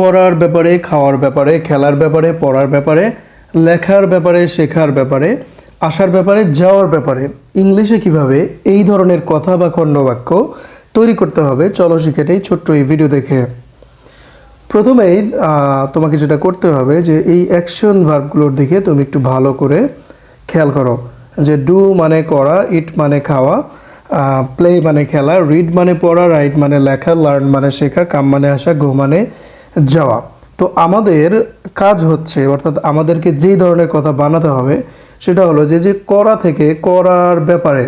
করার ব্যাপারে, খাওয়ার ব্যাপারে, খেলার ব্যাপারে, পড়ার ব্যাপারে, লেখার ব্যাপারে, শেখার ব্যাপারে, আসার ব্যাপারে, যাওয়ার ব্যাপারে। ইংলিশে কীভাবে এই ধরনের কথা বা খণ্ডবাক্য তৈরি করতে হবে, চলো শিখেটাই ছোট্ট এই ভিডিও দেখে। প্রথমেই তোমাকে যেটা করতে হবে যে এই অ্যাকশন ভার্বগুলোর দিকে তুমি একটু ভালো করে খেয়াল করো। যে ডু মানে করা ইট মানে খাওয়া প্লে মানে খেলা রিড মানে পড়া রাইট মানে লেখা লার্ন মানে শেখা কাম মানে আসা গো মানে যাওয়া তো আমাদের কাজ হচ্ছে, অর্থাৎ আমাদেরকে যেই ধরনের কথা বানাতে হবে, সেটা হলো যে যে করা থেকে করার ব্যাপারে,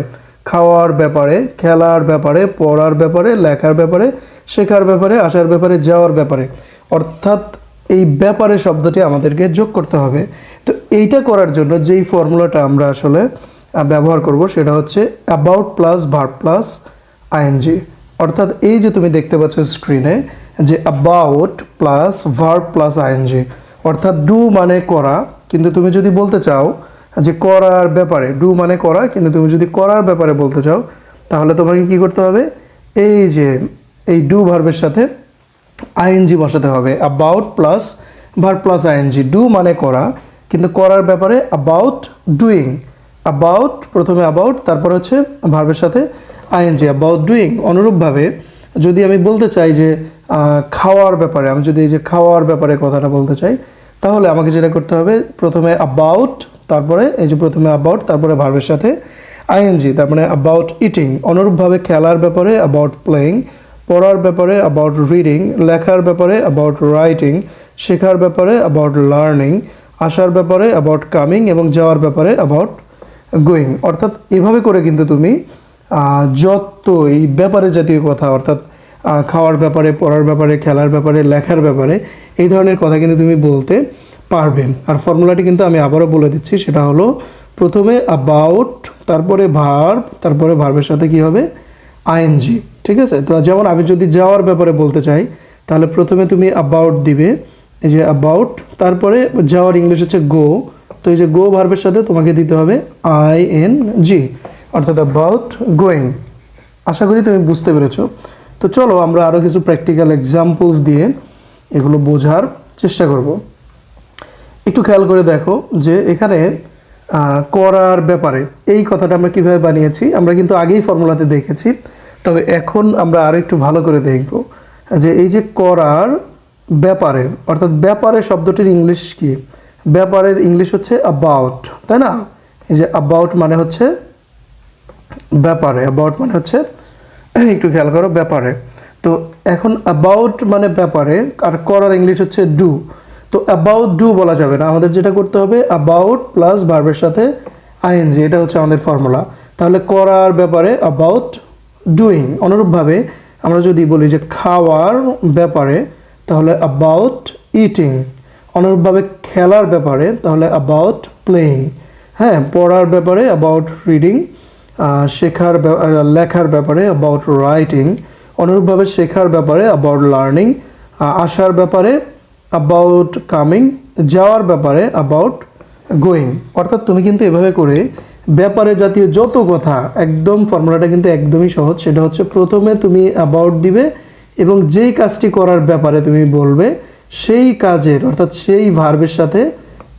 খাওয়ার ব্যাপারে, খেলার ব্যাপারে, পড়ার ব্যাপারে, লেখার ব্যাপারে, শেখার ব্যাপারে, আসার ব্যাপারে, যাওয়ার ব্যাপারে, অর্থাৎ এই ব্যাপারে শব্দটি আমাদেরকে যোগ করতে হবে। তো এইটা করার জন্য যেই ফর্মুলাটা আমরা আসলে ব্যবহার করব, সেটা হচ্ছে about plus verb plus ING অর্থাৎ এই যে তুমি দেখতে পাচ্ছ স্ক্রিনে যে about plus verb plus ING অর্থাৎ ডু মানে করা, কিন্তু তুমি যদি বলতে চাও যে করার ব্যাপারে ডু মানে করা, কিন্তু তুমি যদি করার ব্যাপারে বলতে চাও, তাহলে তোমাকে কি করতে হবে? এই যে, এই ডু ভার্বের সাথে আইএনজি বসাতে হবে। About plus verb plus ING do মানে করা, কিন্তু করার ব্যাপারে অ্যাবাউট ডুইং অ্যাবাউট প্রথমে অ্যাবাউট তারপর হচ্ছে ভার্বের সাথে আইএনজি অ্যাবাউট ডুইং অনুরূপভাবে যদি আমি বলতে চাই যে খাওয়ার ব্যাপারে, আমি যদি এই যে খাওয়ার ব্যাপারে কথাটা বলতে চাই, তাহলে আমাকে যেটা করতে হবে, প্রথমে অ্যাবাউট তারপরে, এই যে প্রথমে অ্যাবাউট তারপরে ভার্বের সাথে আইএনজি তার মানে অ্যাবাউট ইটিং অনুরূপভাবে খেলার ব্যাপারে অ্যাবাউট প্লেয়িং পড়ার ব্যাপারে অ্যাবাউট রিডিং লেখার ব্যাপারে অ্যাবাউট রাইটিং শেখার ব্যাপারে অ্যাবাউট লার্নিং আসার ব্যাপারে অ্যাবাউট কামিং এবং যাওয়ার ব্যাপারে অ্যাবাউট গোয়িং অর্থাৎ এভাবে করে কিন্তু তুমি যত এই ব্যাপারে জাতীয় কথা, অর্থাৎ খাওয়ার ব্যাপারে, পড়ার ব্যাপারে, খেলার ব্যাপারে, লেখার ব্যাপারে, এই ধরনের কথা কিন্তু তুমি বলতে পারবে। আর ফর্মুলাটি কিন্তু আমি আবারও বলে দিচ্ছি, সেটা হলো প্রথমে অ্যাবাউট তারপরে ভার্ব তারপরে ভার্বের সাথে কি হবে? আইএনজি ঠিক আছে? তো যেমন আমি যদি যাওয়ার ব্যাপারে বলতে চাই, তাহলে প্রথমে তুমি অ্যাবাউট দিবে, এই যে অ্যাবাউট তারপরে যাওয়ার ইংলিশ হচ্ছে গো তো এই যে গো ভার্বের সাথে তোমাকে দিতে হবে আই এন জি অর্থাৎ অ্যাবাউট গোয়িং আশা করি তুমি বুঝতে পেরেছ। তো চলো আমরা আরও কিছু প্র্যাকটিক্যাল এক্সাম্পলস দিয়ে এগুলো বোঝার চেষ্টা করব। একটু খেয়াল করে দেখো যে এখানে করার ব্যাপারে এই কথাটা আমরা কীভাবে বানিয়েছি, আমরা কিন্তু আগেই ফর্মুলাতে দেখেছি, তবে এখন আমরা আরও একটু ভালো করে দেখব যে এই যে করার ব্যাপারে, অর্থাৎ ব্যাপারে শব্দটির ইংলিশ কি? ব্যাপারের ইংলিশ হচ্ছে অ্যাবাউট তাই না? এই যে অ্যাবাউট মানে হচ্ছে ব্যাপারে অ্যাবাউট মানে হচ্ছে একটু খেয়াল করো, ব্যাপারে। তো এখন অ্যাবাউট মানে ব্যাপারে, আর করার ইংলিশ হচ্ছে ডু তো অ্যাবাউট ডু বলা যাবে না। আমাদের যেটা করতে হবে অ্যাবাউট প্লাস ভার্বের সাথে আইএনজি এটা হচ্ছে আমাদের ফর্মুলা তাহলে করার ব্যাপারে অ্যাবাউট ডুইং অনুরূপভাবে আমরা যদি বলি যে খাওয়ার ব্যাপারে, তাহলে অ্যাবাউট ইটিং অনুরূপভাবে খেলার ব্যাপারে, তাহলে অ্যাবাউট প্লেয়িং হ্যাঁ পড়ার ব্যাপারে অ্যাবাউট রিডিং শেখার লেখার ব্যাপারে অ্যাবাউট রাইটিং অনুরূপভাবে শেখার ব্যাপারে অ্যাবাউট লার্নিং আসার ব্যাপারে অ্যাবাউট কামিং যাওয়ার ব্যাপারে অ্যাবাউট গোয়িং অর্থাৎ তুমি কিন্তু এভাবে করে ব্যাপারে জাতীয় যত কথা, একদম ফর্মুলাটা কিন্তু একদমই সহজ, সেটা হচ্ছে প্রথমে তুমি অ্যাবাউট দিবে এবং যেই কাজটি করার ব্যাপারে তুমি বলবে, সেই কাজের, অর্থাৎ সেই ভার্বের সাথে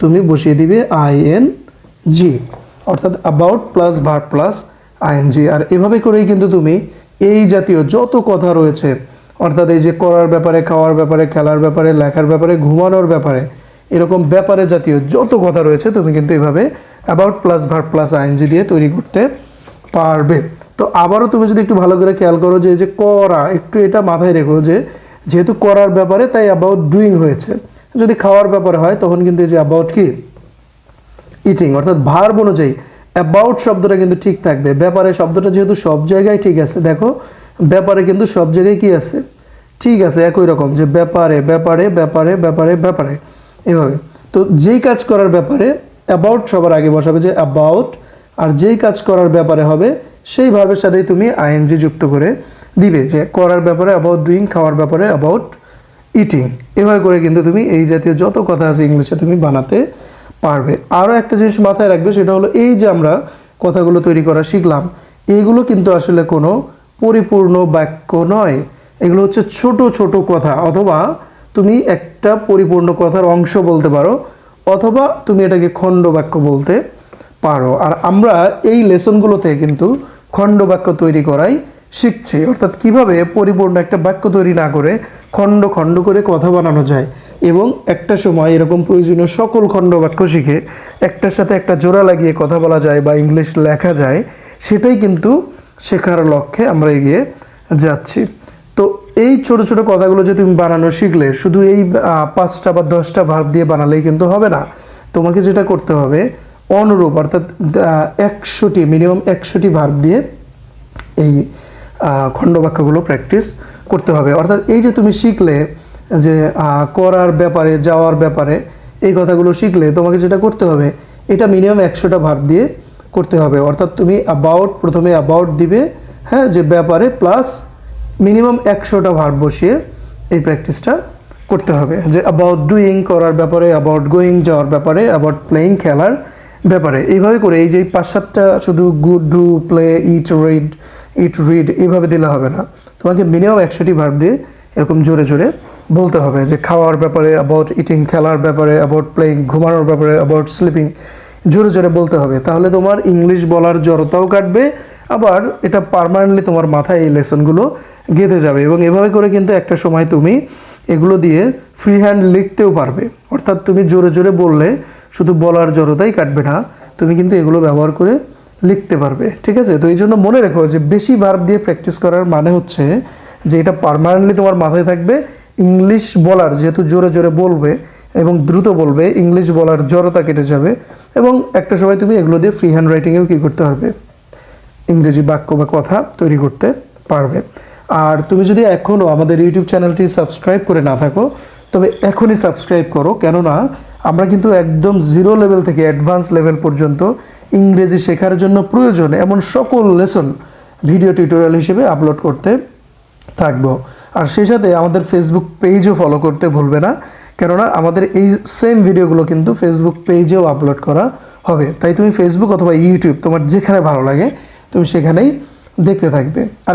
তুমি বসিয়ে দিবে আই এন জি অর্থাৎ about plus verb plus ING আর এভাবে করেই কিন্তু তুমি এই জাতীয় যত কথা রয়েছে, অর্থাৎ এই যে করার ব্যাপারে, খাওয়ার ব্যাপারে, খেলার ব্যাপারে, লেখার ব্যাপারে, ঘুমানোর ব্যাপারে, এরকম ব্যাপারে জাতীয় যত কথা রয়েছে তুমি কিন্তু এভাবে about plus verb plus ING দিয়ে তৈরি করতে পারবে। তো আবারও তুমি যদি একটু ভালো করে খেয়াল করো যে এই যে করা, একটু এটা মাথায় রেখো যে যেহেতু করার ব্যাপারে তাই অ্যাবাউট ডুইং হয়েছে। যদি খাওয়ার ব্যাপারে হয়, তখন কিন্তু এই যে অ্যাবাউট কি? ইটিং অর্থাৎ ভার্ব অনুযায়ী অ্যাবাউট শব্দটা কিন্তু ঠিক থাকবে। ব্যাপারে শব্দটা যেহেতু সব জায়গায় ঠিক আছে, দেখো, ব্যাপারে কিন্তু সব জায়গায় কি আছে? ঠিক আছে, একই রকম, যে ব্যাপারে ব্যাপারে ব্যাপারে ব্যাপারে ব্যাপারে, এভাবে। তো যেই কাজ করার ব্যাপারে অ্যাবাউট সবার আগে বসাবে যে অ্যাবাউট আর যেই কাজ করার ব্যাপারে হবে, সেই ভাবের সাথেই তুমি আইএনজি যুক্ত করে দিবে, যে করার ব্যাপারে অ্যাবাউট ডুইং খাওয়ার ব্যাপারে অ্যাবাউট ইটিং এভাবে করে কিন্তু তুমি এই জাতীয় যত কথা আছে ইংলিশে তুমি বানাতে পারবে। আরও একটা জিনিস মাথায় রাখবে, সেটা হলো এই যে আমরা কথাগুলো তৈরি করা শিখলাম, এইগুলো কিন্তু আসলে কোনো পরিপূর্ণ বাক্য নয়। এগুলো হচ্ছে ছোট ছোট কথা, অথবা তুমি একটা পরিপূর্ণ কথার অংশ বলতে পারো, অথবা তুমি এটাকে খণ্ড বাক্য বলতে পারো। আর আমরা এই লেসনগুলোতে কিন্তু খণ্ড বাক্য তৈরি করাই শিখছি। অর্থাৎ কীভাবে পরিপূর্ণ একটা বাক্য তৈরি না করে খণ্ড খণ্ড করে কথা বানানো যায়। এবং একটা সময় এরকম প্রয়োজনীয় সকল খণ্ড বাক্য শিখে একটার সাথে একটা জোড়া লাগিয়ে কথা বলা যায় বা ইংলিশ লেখা যায়, সেটাই কিন্তু শেখার লক্ষ্যে আমরা এগিয়ে যাচ্ছি। তো এই ছোট ছোট কথাগুলো যে তুমি বানানো শিখলে, শুধু এই পাঁচটা বা দশটা ভার্ব দিয়ে বানালেই কিন্তু হবে না। তোমাকে যেটা করতে হবে, অনুরূপ অর্থাৎ একশোটি মিনিমাম একশোটি ভার্ব দিয়ে এই খণ্ডবাক্যগুলো প্র্যাকটিস করতে হবে। অর্থাৎ এই যে তুমি শিখলে যে করার ব্যাপারে, যাওয়ার ব্যাপারে এই কথাগুলো শিখলে তোমাকে যেটা করতে হবে, এটা মিনিমাম একশোটা ভাব দিয়ে করতে হবে। অর্থাৎ তুমি অ্যাবাউট প্রথমে অ্যাবাউট দিবে হ্যাঁ যে ব্যাপারে প্লাস মিনিমাম একশোটা ভার্ব বসিয়ে এই প্র্যাকটিসটা করতে হবে। যে অ্যাবাউট ডুইং করার ব্যাপারে অ্যাবাউট গোয়িং যাওয়ার ব্যাপারে অ্যাবাউট প্লেয়িং খেলার ব্যাপারে। এইভাবে করে এই যে পাঁচ সাতটা শুধু good do play eat read eat read এইভাবে দিলে হবে না। তোমাকে মিনিমাম একশোটি ভার্ব দিয়ে এরকম জোরে জোরে বলতে হবে যে খাওয়ার ব্যাপারে অ্যাবাউট ইটিং খেলার ব্যাপারে অ্যাবাউট প্লেয়িং ঘুমানোর ব্যাপারে অ্যাবাউট স্লিপিং জোরে জোরে বলতে হবে। তাহলে তোমার ইংলিশ বলার জড়তাও কাটবে, আবার এটা পার্মানেন্টলি তোমার মাথায় এই লেসনগুলো গেঁথে যাবে এবং এভাবে করে কিন্তু একটা সময় তুমি এগুলো দিয়ে ফ্রি হ্যান্ড লিখতেও পারবে। অর্থাৎ তুমি জোরে জোরে বললে শুধু বলার জড়তাই কাটবে না, তুমি কিন্তু এগুলো ব্যবহার করে লিখতে পারবে। ঠিক আছে? তো এই জন্য মনে রেখো যে বেশি ভার্ব দিয়ে প্র্যাকটিস করার মানে হচ্ছে যে এটা পার্মানেন্টলি তোমার মাথায় থাকবে ইংলিশ বলার যেহেতু জোরে জোরে বলবে এবং দ্রুত বলবে, ইংলিশ বলার জড়তা কেটে যাবে এবং একটা সময় তুমি এগুলো দিয়ে ফ্রি হ্যান্ড রাইটিংয়েও কী করতে পারবে? ইংরেজি বাক্য বা কথা তৈরি করতে পারবে। আর তুমি যদি এখনও আমাদের ইউটিউব চ্যানেলটি সাবস্ক্রাইব করে না থাকো, তবে এখনই সাবস্ক্রাইব করো। কেননা আমরা কিন্তু একদম জিরো লেভেল থেকে অ্যাডভান্স লেভেল পর্যন্ত ইংরেজি শেখার জন্য প্রয়োজন এমন সকল লেসন ভিডিও টিউটোরিয়াল হিসেবে আপলোড করতে থাকব। আর সেই সাথে আমাদের ফেসবুক পেজও ফলো করতে ভুলবে না, কেননা আমাদের এই সেম ভিডিওগুলো কিন্তু ফেসবুক পেজেও আপলোড করা হবে। তাই তুমি ফেসবুক অথবা ইউটিউব তোমার যেখানে ভালো লাগে, তুমি সেখানেই দেখতে থাকবে। আর